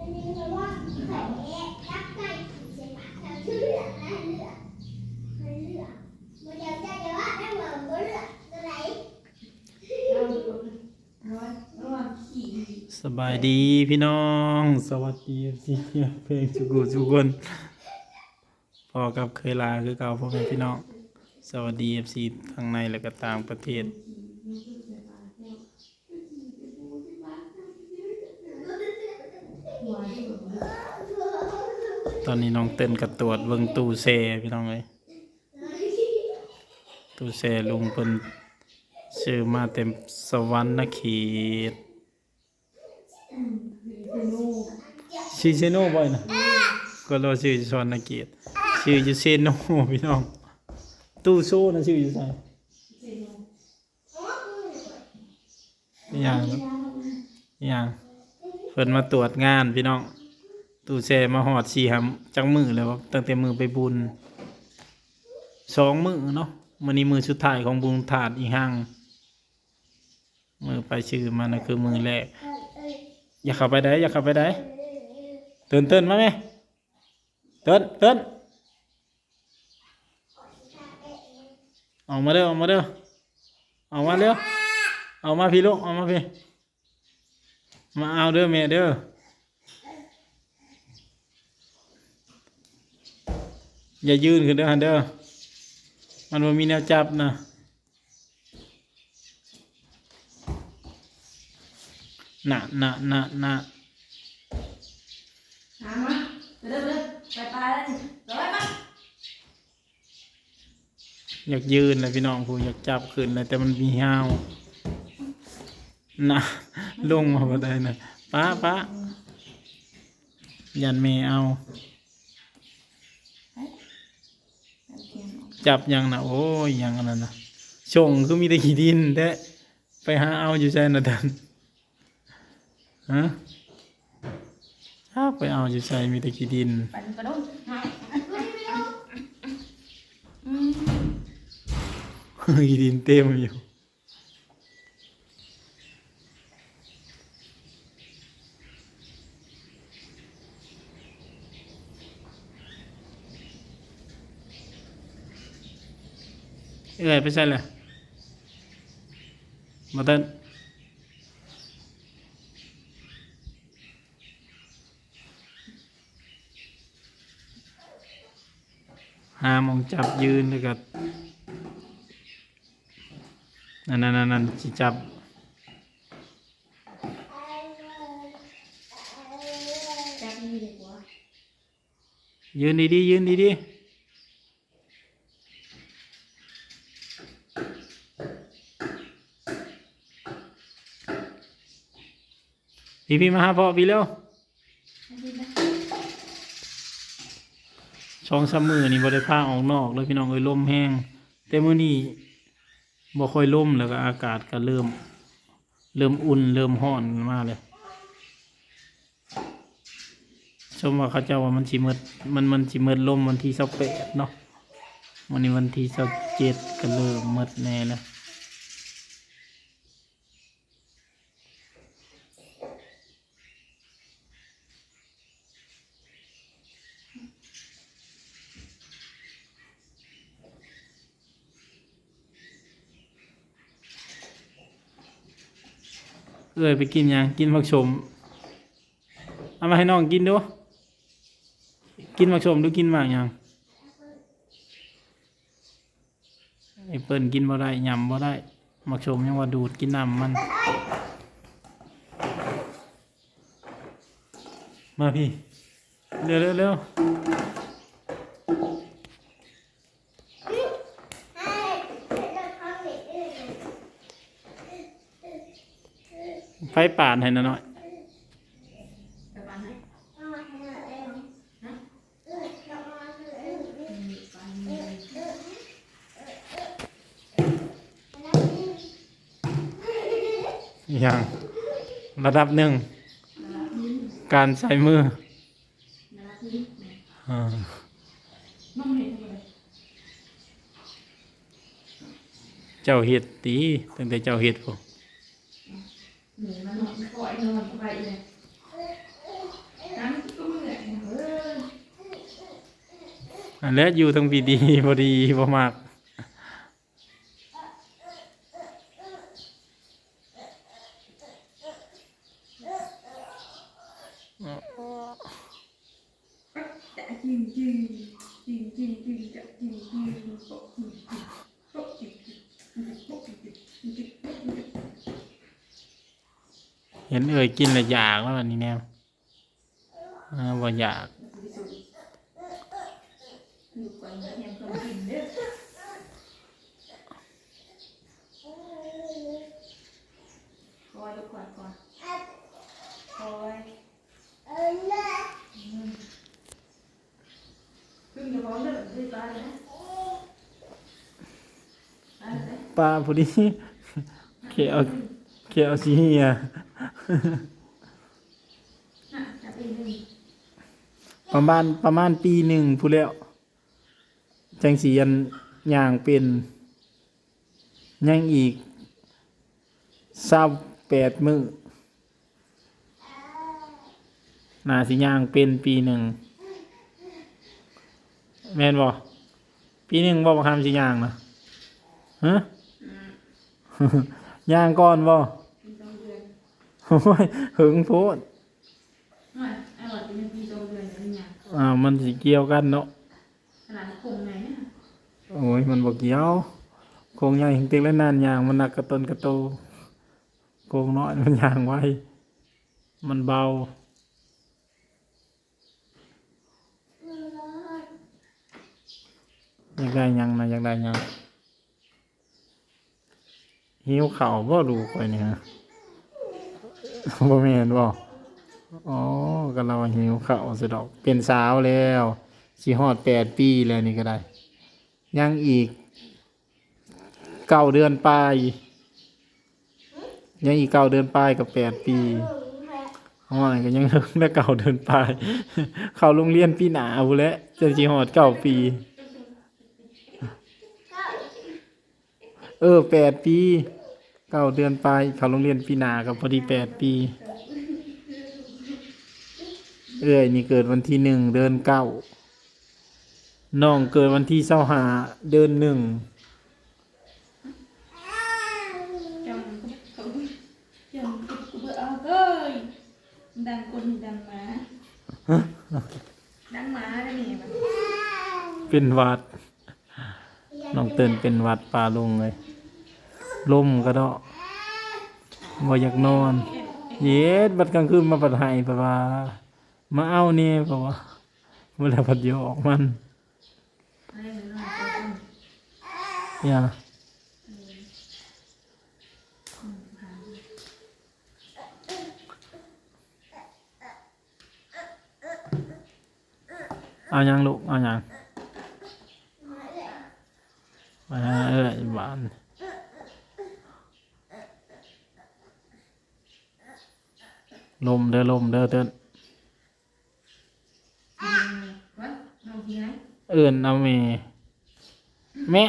สียปากเราชื่อเลือกนะเลือกมันเลือกมันจะจะจะว่าได้เหมือนมันลือกตัวไหนสบายดีพี่น้อง สวัสดีพี่เพลงสุกุสุกคนพอกับเคยลาคือเก่าพ่อแม่พี่น้อง สวัสดีเอฟซีทางในและก็ต่างประเทศ อนนี้น้องเต้นกับตรวจเบิ่งตู้เซพี่น้องเลยตู้เซลุงเพิ่นซื้อมาเต็มสวรรค์นะขีดชื่อเซโน่บ่อยนะก็รอชื่อสวรรค์นขีดชื่ออยู่เซโน่พี่น้องตู้โซ่นะชื่ออยู่ไสอย่างอย่างเพิ่นมาตรวจงานพี่น้อง ตู้แช่มาหอดสี่หำจังมือเลยว่าตั้งแต่มือไปบุญสองมือเนาะมันนี้มือสุดท้ายของบุญถาดอีหังมือไปชื่อมันนะคือมือแรกอย่าเข้าไปได้อย่าเข้าไปได้เตือนเตือนมาไหมเตือนเตือนออกมาเด้อออกมาเด้อออกมาเร็วออกมาพี่ลูกออกมาพี่มาเอาเด้อแม่เด้อ อย่ายืนขึ้นเด้อฮันเด้อมันบ่มีแนวจับนะน่ะน่ะน่ะน่ะหามาไปเด้อไปเด้อไปตายแล้วนี่ร้อยมาอยากยืนเลยพี่น้องผู้อยากจับขึ้นเลยแต่มันมีห้าวน่ะลงมาบ่ได้นะป้าป้ายันเมเอา จับยังนะโอ้ยยังอันนั้นนะชงคือมีแต่ขี้ดินแต่ไปหาเอาอยู่ใจนะท่านฮะถ้าไปเอาอยู่ใจมีแต่ขี้ดินไปกระโดดหายอืมขี้ดินเต็มอยู่ เอ้ยไปใช่เลยมาเต้นหามองจับยืนแล้วก็นั่นนั่นนั่นนั่นสิจับจับนี่ดีกว่ายืนดีๆยืนดี พี่พี่มาหาพ่อพี่เร็วช่องสามมือนี่บ่ได้พาออกนอกเลยพี่น้องเอ้ยลมแห้งแต่มื้อนี้บ่ค่อยลมแล้วก็อากาศก็เริ่ม เริ่มอุ่นเริ่มร้อนมากเลยชมว่าเขาเจ้าว่ามันสิเมิดมันมันสิเมิดลมวันที่สิบแปดเนาะวันนี้วันที่สิบเจ็ดก็เริ่มมิดแน่แล้ว เอ้ยไปกินยังกินผักชมเอามาให้น้องกินดู กินผักชมหรือกินหมากยังไอเปิ้นกินบ่ได้ยำบ่ได้หมักชมยังว่าดูดกินน้ำมัน มาพี่ เร็วเร็วเร็ว ฟป่านให้หน่อยไปบ้านไหนอืมไปนี่อย่างระดับหนึ่ง การใช้มือนาทีอ่าน้องเห็นเลยเจ้าเห็ดตีตั้งแต่เจ้าเห็ดผม หนีมันนอนคอยนอนไปเลยน้ำก็เมื่อยเออแล้วอยู่ตรงปีดีพอดีบ่มากจะจริงจริงจริงจริงจริงจะจริงจริงจริง นเอ่ยกินและอยากแล้วอันนี้เนก่ยเออเลิกพึ่งจะร้อนเด้อด้วยาเลาเลยปลาพอดีเขียวเขียวสีเหียน่ะจับเองเลย ประมาณประมาณปีหนึ่งพูดแล้ว จังสียันย่างเป็นยังอีกเศร้าแปดมือนาสิย่างเป็นปีหนึ่งแม่นบ่ปีหนึ่งบ่ประคำสิย่างนะฮะย่างก่อนบ่ปีสอ โอ้ยหึงโพดน่ะอร่อยเป็นปีสองเดือนแล้วนี่ไงอ่ามันสิเกี่ยวกันเนาะขนาดคงไงเนี่ยโอ้ยมันบอกเกี่ยวโคงใหญ่หิงเต็กและนานยางมันหนักกระตนกระโตโคงน้อยมันยางไว้ มันเบา อยากได้หยังนะอยากได้หยังหิวข่าวบ่ดูข่อยนี่ฮะ บ่แม่นบ่อ๋อก็เราหิวข่าวสิดอก เป็นสาวแล้วสิฮอดแปดปีแล้วนี่ก็ได้ ยังอีกเก้าเดือนปลายยังอีกเก้าเดือนปลายกับแปดปีห้อยก็ยังได้เก้าเดือนปลาย เข้าโรงเรียนปีหนาบุแล้วจะจีหอดเก้าปี เออแปดปี เก้าเดือนปลายเข้าโรงเรียนปีหนากับพอดีแปดปี เอ้ยนี่เกิดวันที่หนึ่งเดือนเก้าน้องเกิดวันที่เสาหาเดือนหนึ่งจำเขาจำกูเบื่อเอาเอ้ยดังคนดังหมาดังหมาได้ไหมมันเป็นหวัด น้องเตือนเป็นหวัดปลาลงเลย ลมก็ดอกบ่อยากนอน เย็ดบัดกลางคืนมาปัดไห้ปะว่ามาเอาเนี่ยปะว่าเมื่อไรพัดโยออกมันอะไรเหมือนเราตัวคนอย่าเอายังลูกเอายังมาเอ้ยบ้าน ลมเด้อลมเด้อเด้อวัดเราทีไหนเอื่นเอาแม่แม่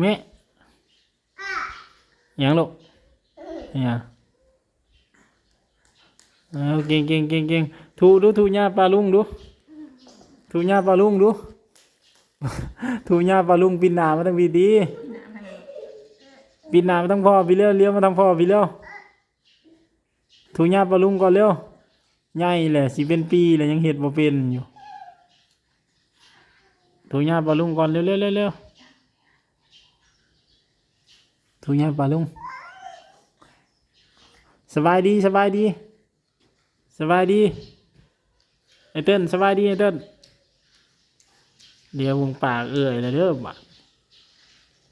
แม่หยังลูกหยังเอาเก่งเก่งเก่งเก่งถูดูถูหญ้าปลาลุงดูถูหญ้าปลาลุงดูถูหญ้าปลาลุงปินหนามาตั้งวีดีหนาพันปินหนามาตั้งพ่อพี่เลี้ยวเลี้ยวมาตั้งพ่อพี่เลี้ยว ถูหญ้าปลาลุงก่อนเร็วใหญ่แหละสิเป็นปีแล้วยังเห็ดบ่เป็นอยู่ถูหญ้าปลาลุงก่อนเร็วเร็วเร็วเร็วถูหญ้าปลาลุงสบายดีสบายดี สบายดีไอเต้นสบายดีไอเต้นเดี๋ยววงปากเอื่อยแล้วเด้อบัด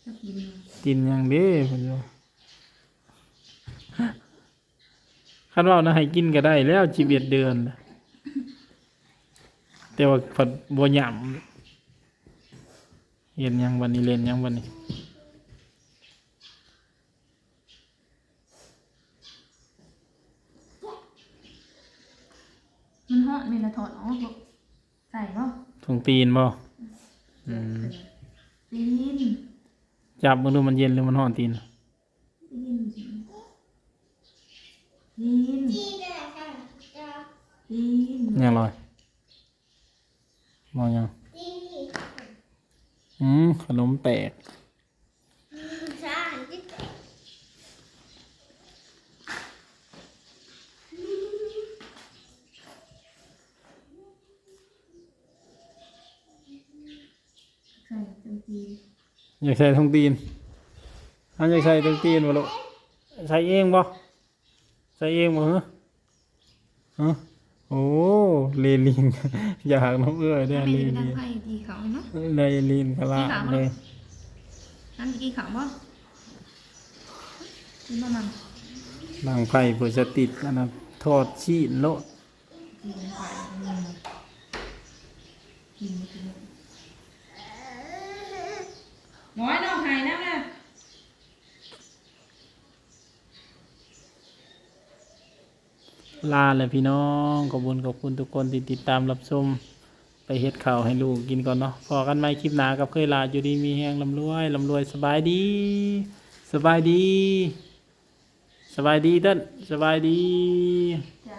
จะกินกินยังเด้เพิ่นว่ คันว่านะให้กินก็ได้แล้วชีวิตเดือนน่ะแต่ว่าเพิ่นบ่หยำเห็นยังวันนี้เล่นยังวันนี้มันเหาะเมลาถอดออกบ่ใส่บ่ถุงตีนบ่อืมตีนจับมือดูมันเย็นหรือมันห่อนตีน ตีน ตีนที่เดินกันจะตีนยังลอยมองยังตีนี่อืมขนมแตกชาหันจิ๊กใส่เต็มทีอยากใส่ทองตีนอันอยากใส่ทองตีนบ่ลูกใส่เองบ่ ใส่เองบ่ฮะฮะโอ้เลลิน อยากน้องเอื้อยได้ไม่เลได้ดัลิงนไฟดีเขาเนาะเลลินกะละเลยนั่นกี่เขาบ่กินบ่มันนางไผ่เพื่อจะติดอันนั้นทอดชีนโลดกินไฟกินกินน้อยน้องหายน้ำนะ ลาเลยพี่น้องขอบคุณขอบคุณทุกคนที่ติดตามรับชมไปเฮ็ดข่าวให้ลูกกินก่อนเนาะพอกันไหมคลิปหนากับเคยลาอยู่ดีมีแหงลำรวยลำรวยสบายดี สบายดี สบายดีท่านสบายดี ใจ